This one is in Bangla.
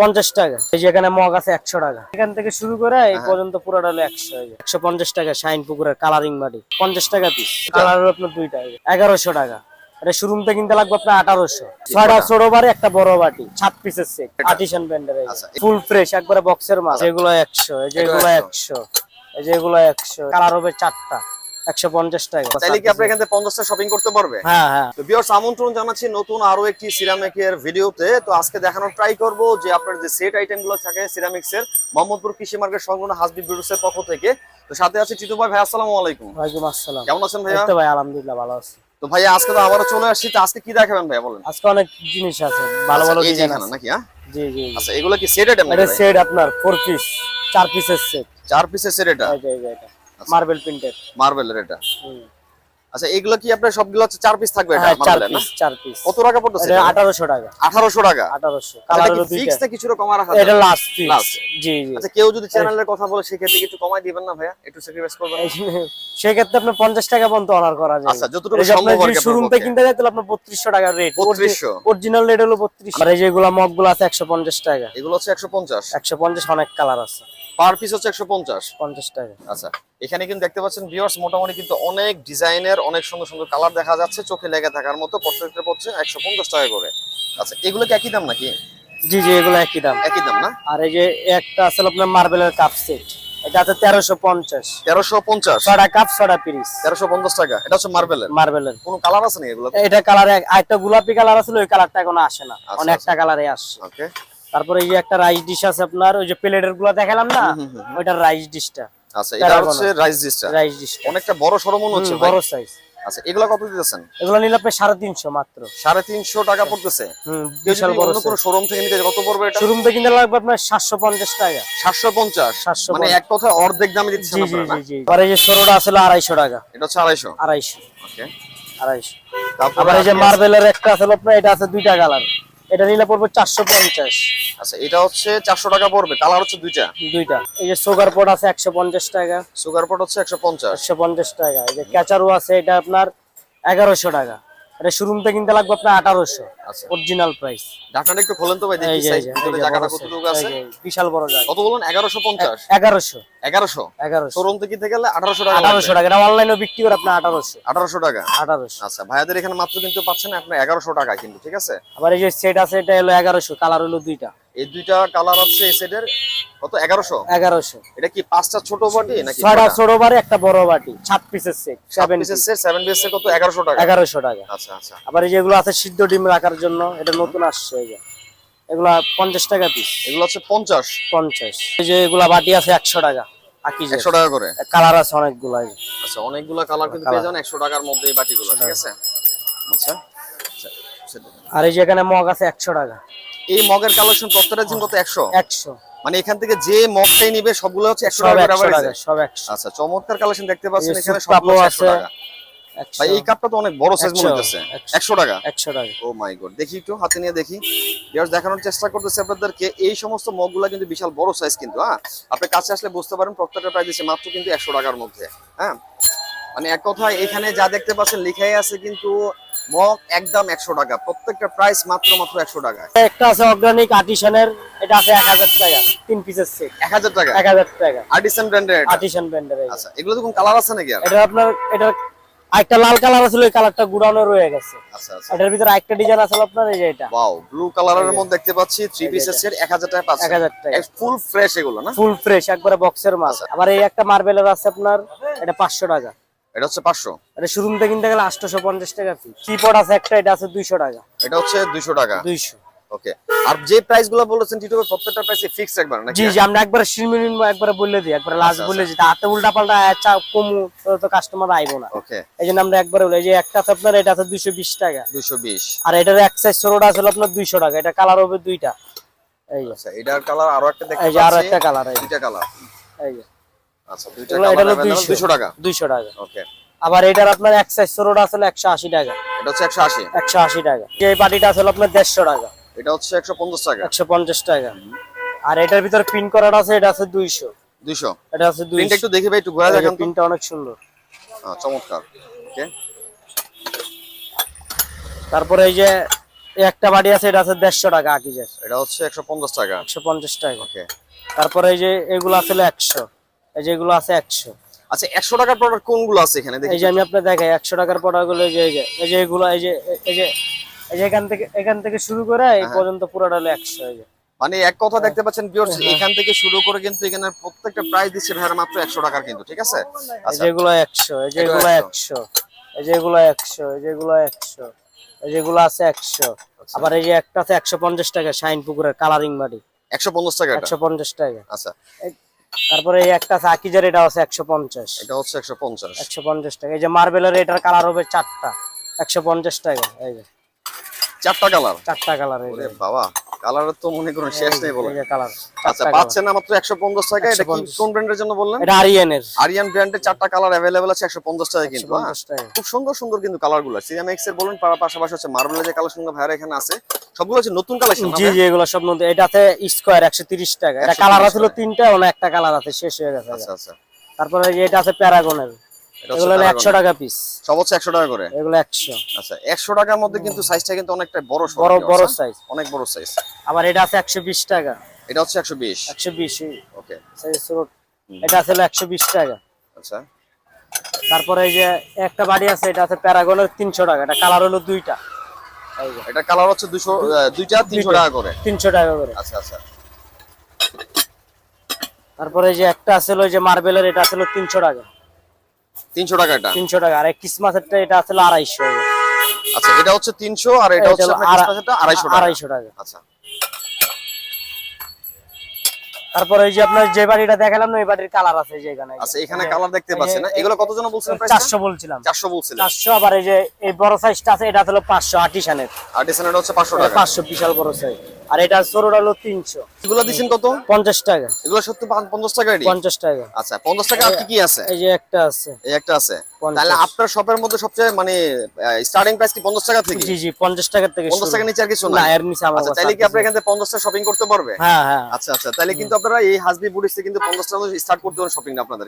পঞ্চাশ টাকা। এই যে এখানে মগ আছে একশো টাকা। এখান থেকে শুরু করে এই পর্যন্ত পুরোটা হলো একশো একশো পঞ্চাশ টাকা শাইন পুকুরের কালারিং মাটি। পঞ্চাশ টাকা পিস কালার হলো আপনার দুইটা এগারোশো টাকা। এটা শোরুম থেকে কিনতে লাগবে আপনার আঠারোশো। ছয়টা ছোট বাড়ি একটা বড় বাটি সাত পিসের সেট ব্যান্ডের আচ্ছা। ফুল ফ্রেশ একবারে বক্সের মাল। যেগুলো একশো এই যেগুলো একশো। এই যেগুলো একশো। কালার হবে চারটা। একশো পঞ্চাশ টাকা। চাইলে কি আপনি এখান থেকে পঞ্চাশটা শপিং করতে পারবে? হ্যাঁ হ্যাঁ। তো ভিউয়ার্স আমন্ত্রণ জানাচ্ছি নতুন আরও একটি সিরামিকের ভিডিওতে তো আজকে দেখানোর ট্রাই করব যে আপনার যে সেট আইটেম থাকে সিরামিক্স মোহাম্মদপুর কৃষি মার্কেট সংলগ্ন হাসবি বিরুসের পক্ষ থেকে। তো সাথে আছে চিতু ভাই ভাই আসসালামু আলাইকুম। ওয়ালাইকুম আসসালাম। কেমন আছেন ভাইয়া? ভাই আলহামদুলিল্লাহ ভালো আছি। তো ভাইয়া আজকে তো আবারও চলে আসছি। তো আজকে কি দেখাবেন ভাইয়া বলেন? আজকে অনেক জিনিস আছে ভালো ভালো আচ্ছা, ডিজাইন আছে। নাকি হ্যাঁ? জি জি জি। আচ্ছা এগুলো কি সেট আইটেম এটা সেট আপনার পিস চার পিসের সেট চার পিসের সেট এটা? এটা। মার্বেল প্রিন্টেড মার্বেলের এটা? আচ্ছা এগুলো কি আপনার সবগুলো হচ্ছে চার পিস থাকবে এটা হ্যাঁ চার পিস চার পিস কত টাকা পড়তেছে এটা আঠারোশো টাকা। আঠারোশো টাকা? আঠারোশো। আচ্ছা, কালার হলো দুইটা। ফিক্স না কিছুটা কমা রাখা এটা লাস্ট। জি জি। আচ্ছা কেউ যদি চ্যানেলের কথা বলে সেক্ষেত্রে কি একটু কমাই দিবেন না ভাইয়া? একটু স্যাক্রিফাইস করবেন? সেক্ষেত্রে আপনার পঞ্চাশ টাকা পর্যন্ত অনার করা যায় আচ্ছা যতটুকু সম্ভব আর যদি কি শোরুম থেকে কিনতে যায় তাহলে আপনার বত্রিশশো টাকা রেট 3200 অরিজিনাল রেট হলো বত্রিশ। আর এই যেগুলো মগগুলো আছে একশো পঞ্চাশ টাকা। এগুলো হচ্ছে একশো পঞ্চাশ? একশো পঞ্চাশ অনেক কালার আছে। পার পিস হচ্ছে একশো পঞ্চাশ। পঞ্চাশ টাকা। আচ্ছা এখানে কিন্তু দেখতে পাচ্ছেন ভিউয়ার্স মোটামুটি কিন্তু অনেক ডিজাইনের অনেক সুন্দর সুন্দর কালার দেখা যাচ্ছে চোখে লেগে থাকার মতো প্রত্যেকটা পড়ছে একশো পঞ্চাশ টাকা করে। আচ্ছা এগুলো কি একই দাম নাকি? জি জি এগুলো একই দাম। একই দাম না? আর এই যে একটা আছে আপনার মার্বেলের কাপ সেট এটা আছে তেরোশো পঞ্চাশ। তেরোশো পঞ্চাশ? ছটা কাপ ছটা পিরিস তেরোশো পঞ্চাশ টাকা। এটা হচ্ছে মার্বেলের মার্বেলের কোনো কালার আছে নাকি এগুলো এটা কালার একটা গোলাপি কালার আছে ওই কালারটা এখনও আসে না। আচ্ছা, অনেকটা কালারে আসছে। ওকে তারপরে এই যে একটা রাইস ডিশ আছে আপনার ওই যে প্লেটেরগুলো দেখালাম না ওইটার রাইস ডিশটা আচ্ছা এটা হচ্ছে রাইস ডিশটা রাইস ডিশটা অনেকটা বড় সড়ো মনে হচ্ছে বড় সাইজ আচ্ছা এগুলো কত দিতেছেন? এগুলো নিলে আপনি সাড়ে তিনশো মাত্র। সাড়ে তিনশো টাকা পড়তেছে। হুম বিশাল বড় অন্য কোনো শোরুম থেকে নিতে কত পড়বে এটা? শোরুম থেকে কিনতে লাগবে আপনার সাতশো পঞ্চাশ টাকা। সাতশো পঞ্চাশ। 750 মানে এক কথা অর্ধেক দামে দিচ্ছেন আপনারা জি? জি। আর এই যে সরোটা আসলে আড়াইশো টাকা। এটা হচ্ছে আড়াইশো। আড়াইশো। ওকে আড়াইশো। তারপরে আবার এই যে মার্বেলের একটা আছে আপনার এটা আছে দুইটা কালার এটা নিলে পড়বে চারশো পঞ্চাশ। আচ্ছা এটা হচ্ছে চারশো টাকা পড়বে কালার হচ্ছে দুইটা? দুইটা। এই যে সুগার পট আছে একশো পঞ্চাশ টাকা। সুগার পট হচ্ছে একশো পঞ্চাশ। একশো পঞ্চাশ টাকা। এই যে ক্যাচারও আছে এটা আপনার এগারোশো টাকা। এটা কিনতে লাগবে আপনার আঠারোশো। আচ্ছা। অরিজিনাল প্রাইস ঢাকনাটা একটু খোলেন তো ভাই দেখি জায়গাটা কতটুকু আছে? বিশাল বড় জায়গা। কত বলুন এগারোশো পঞ্চাশ। এগারোশো। এগারোশো? এগারোশো। শোরুম থেকে কিনতে গেলে আঠারোশো টাকা আঠারোশো টাকা। এটা বিক্রি করে আপনার আঠারোশো। আঠারোশো টাকা। আঠারোশো। আচ্ছা ভাইয়াদের এখানে মাত্র কিন্তু পাচ্ছেন আপনার এগারোশো টাকা কিন্তু ঠিক আছে? আবার এই যে সেট আছে এটা হলো এগারোশো কালার হলো দুইটা। এই দুইটা কালার আছে এই সেটের কত? এটা কি পাঁচটা ছোট বাটি নাকি ছয়টা ছোট বারে একটা বড় বাটি সাত পিসের সেট সেভেন পিসের সেট সেভেন পিসের কত? টাকা। টাকা। আচ্ছা আচ্ছা। আবার এই যেগুলো আছে সিদ্ধ ডিম রাখার জন্য এটা নতুন আসছে এই এগুলা পঞ্চাশ টাকা পিস এগুলো হচ্ছে পঞ্চাশ। পঞ্চাশ। এই যে এগুলা বাটি আছে একশো টাকা একশো টাকা করে? কালার আছে অনেকগুলো আচ্ছা অনেকগুলো কালার কিন্তু পেয়ে যাবেন একশো টাকার মধ্যে এই বাটিগুলো ঠিক আছে? আচ্ছা আচ্ছা, আর এই যে এখানে মগ আছে একশো টাকা। এই মগের কালেকশন প্রত্যেকটা দিন কত? একশো? একশো। মানে এখান থেকে যে মগটাই নিবে সবগুলো হচ্ছে একশো টাকা? সব একশো। আচ্ছা চমৎকার কালেকশন দেখতে পাচ্ছেন এই এখানে সবগুলো একশো টাকা। ভাই এই কাপটা তো অনেক বড় সাইজ মনে হচ্ছে টাকা একশো। টাকা। ও মাই গড দেখি একটু হাতে নিয়ে দেখি। ভিউয়ার্স দেখানোর চেষ্টা করতেছি আপনাদেরকে। এই সমস্ত মগগুলা কিন্তু বিশাল বড় সাইজ কিন্তু হ্যাঁ? আপনি কাছে আসলে বুঝতে পারেন প্রত্যেকটা প্রাইস দিচ্ছে মাত্র কিন্তু একশো টাকার মধ্যে হ্যাঁ? মানে এক কথায় এখানে যা দেখতে পাচ্ছেন লিখাই আছে কিন্তু মগ একদম একশো টাকা। প্রত্যেকটা প্রাইস মাত্র মাত্র একশো টাকা। একটা আছে অর্গানিক আর্টিসানের এটা আছে এক হাজার টাকা তিন পিসের সেট এক হাজার টাকা? এক হাজার টাকা। আর্টিসান ব্র্যান্ডের আর্টিসান ব্র্যান্ডের আচ্ছা এগুলো তো কোন কালার আছে নাকি এটা আপনার এটা একটা লাল কালার আছে ওই কালারটা গুড়ানো রয়ে গেছে। আচ্ছা আচ্ছা। এটার ভিতরে একটা ডিজাইন আছে আপনার এই যে এটা। ওয়াও ব্লু কালারের মধ্যে দেখতে পাচ্ছি থ্রি পিসের সেট এক হাজার টাকা পাচ্ছেন 1000 টাকা। ফুল ফ্রেশ এগুলো না? ফুল ফ্রেশ একবারে বক্সের মাল। আচ্ছা। আবার এই একটা মার্বেলের আছে আপনার এটা পাঁচশো টাকা। এটা হচ্ছে পাঁচশো। এটা শোরুম থেকে কিনতে গেলে আটশোশো পঞ্চাশ টাকা ফি কিপড আছে একটা এটা আছে দুইশো টাকা। এটা হচ্ছে দুইশো টাকা। দুইশো। ওকে। আর যে প্রাইসগুলো বলেছেন প্রত্যেকটা প্রাইস ফিক্স একবার নাকি? জি জি আমরা একবার একবারে বলে দিই একবার লাস্ট আচ্ছা, বলে দিই। হাতে উল্টা পাল্টা আচ্ছা কমু তো কাস্টমার আইবো না। ওকে। এই জন্য আমরা একবারে বলি যে একটা আপনার এটা আছে দুইশো বিশ টাকা। দুইশো বিশ। আর এটার এক সাইজ ষোলোটা আছে আপনার দুইশো টাকা এটা কালার হবে দুইটা। এই আচ্ছা এটার কালার আরও একটা দেখতে যে আরও একটা কালার এই দুইটা কালার এই আচ্ছা দুইটা কালার হলো দুইশো। দুইশো টাকা। দুইশো টাকা। ওকে। আবার এটার আপনার এক সাইজ আসলে একশো আশি টাকা। এটা হচ্ছে একশো আশি। একশো আশি টাকা। এই পাটিটা আছে আপনার দেড়শো টাকা। এটা হচ্ছে একশো পঞ্চাশ টাকা। একশো পঞ্চাশ টাকা। আর এটার ভিতরে পিন করাটা আছে এটা আছে দুইশো। দুইশো? এটা আছে প্রিন্ট দুইশো একটু দেখি ভাই একটু ঘোরা দেখেন পিনটা অনেক সুন্দর। চমৎকার। ওকে তারপরে এই যে একটা বাড়ি আছে এটা আছে দেড়শো টাকা আকিজের এটা হচ্ছে একশো পঞ্চাশ টাকা। একশো পঞ্চাশ টাকা। ওকে তারপরে এই যে এগুলো আছে একশো। এই যে এগুলো আছে একশো। আচ্ছা একশো টাকার প্রোডাক্ট কোনগুলো আছে এখানে? দেখি। এই যে আমি আপনার দেখাই একশো টাকার প্রোডাক্টগুলো এই যে এই যে এগুলো এই যে এই যে এখান থেকে এখান থেকে শুরু করে এই হ্যাঁ। পর্যন্ত পুরোটা হলো একশো এই যে। মানে এক কথা দেখতে পাচ্ছেন ভিউয়ার্স হ্যাঁ। এখান থেকে শুরু করে কিন্তু এখানে প্রত্যেকটা প্রাইস দিচ্ছে ভাইরা মাত্র একশো টাকার কিন্তু ঠিক আছে? আচ্ছা একশো এই যে এগুলো এগুলো 100 একশো এই যে এগুলো একশো এই যে এগুলো একশো এই যে আছে একশো। আচ্ছা। আবার এই যে একটা আছে একশো পঞ্চাশ টাকা শাইন পুকুরের কালারিং বাড়ি একশো পঞ্চাশ টাকা এটা? একশো পঞ্চাশ টাকা। আচ্ছা। তারপরে এই একটা আছে আকিজার এটা আছে একশো পঞ্চাশ। এটা হচ্ছে একশো পঞ্চাশ। একশো পঞ্চাশ টাকা। এই যে মার্বেলের এটার কালার হবে চারটা। একশো পঞ্চাশ টাকা এই যে। চারটা কালার। চারটা কালার ওরে বাবা কালারের তো মনে করুন শেষ নেই বলে। কালার আচ্ছা পাচ্ছেন না মাত্র একশো পঞ্চাশ টাকা? এটা কি কোন ব্র্যান্ডের জন্য বললেন? এটা আরিয়ানের আরিয়ান ব্র্যান্ডের চারটা কালার অ্যাভেলেবেল আছে একশো পঞ্চাশ টাকা কিন্তু হ্যাঁ? খুব সুন্দর সুন্দর কিন্তু কালারগুলো সিরামিক্স এর বলুন পার- পাশাপাশি হচ্ছে মার্বেলের যে কালেকশন ভাইরা এখানে আছে সবগুলো হচ্ছে নতুন কালেকশন জি জি এগুলো সব নতুন। এটাতে স্কোয়ার একশো তিরিশ টাকা। এটা কালার টাকা। তিনটা ওনা একটা কালার আছে শেষ হয়ে গেছে আচ্ছা আচ্ছা। তারপরে এটা আছে প্যারাগনের এগুলো টাকা পিস সব হচ্ছে একশো টাকা করে? এগুলো একশো। আচ্ছা একশো টাকার মধ্যে কিন্তু সাইজটা কিন্তু অনেকটা বড় বড় বড়? সাইজ অনেক বড় সাইজ আবার এটা আছে একশো বিশ টাকা। এটা হচ্ছে এটা আছে একশো বিশ টাকা। আচ্ছা। তারপরে এই যে একটা বাড়ি আছে এটা আছে প্যারাগনের তিনশো টাকা। এটা কালার হলো দুইটা। এটা কালার হচ্ছে দুশো দুইটা তিনশো দুইটা। টাকা করে? তিনশো টাকা করে। আচ্ছা আচ্ছা। তারপরে এই যে একটা আছে হলো যে মার্বেলের এটা আছে হলো তিনশো টাকা। তিনশো টাকা এটা? তিনশো টাকা। আর ক্রিসমাসেরটা এটা হলো আড়াইশো। আচ্ছা এটা হচ্ছে তিনশো আর এটা হচ্ছে ক্রিসমাসেরটা আড়াইশো টাকা। আড়াইশো টাকা। আচ্ছা। তারপরে এই যে আপনার যে বাড়িটা দেখালাম না এই বাড়ির কালার আছে যে এখানে। আচ্ছা এখানে কালার দেখতে পাচ্ছেন না। এগুলো কত জন বলছেন চারশো বলছিলাম। চারশো বলছিলেন। চারশো আবার এই যে এই বড় সাইজটা আছে এটা হলো পাঁচশো আটিশানের আর্টিসানের হচ্ছে পাঁচশো টাকা। পাঁচশো বিশাল বড় সাইজ আর এটা ছোটটা হলো তিনশো। এগুলো দিচ্ছেন কত? পঞ্চাশ টাকা। এগুলো সত্যি পাঁচ- পঞ্চাশ টাকা রেডি পঞ্চাশ টাকা। আচ্ছা পঞ্চাশ টাকা আর কি কি আছে? এই যে একটা আছে। এই একটা আছে। তাহলে আপনার শপের মধ্যে সবচেয়ে মানে স্টার্টিং প্রাইস কি পঞ্চাশ টাকা থেকে? জি জি পঞ্চাশ টাকার থেকে পঞ্চাশ শুরু। টাকা নিচে আর কিছু না না এর নিচে আমার আচ্ছা তাইলে কি আপনি এখান থেকে পঞ্চাশ টাকা শপিং করতে পারবে? হ্যাঁ হ্যাঁ। আচ্ছা আচ্ছা তাহলে কিন্তু আপনারা এই হাসবি বুটিক্সে কিন্তু পঞ্চাশ টাকা স্টার্ট করতে পারেন শপিং আপনাদের।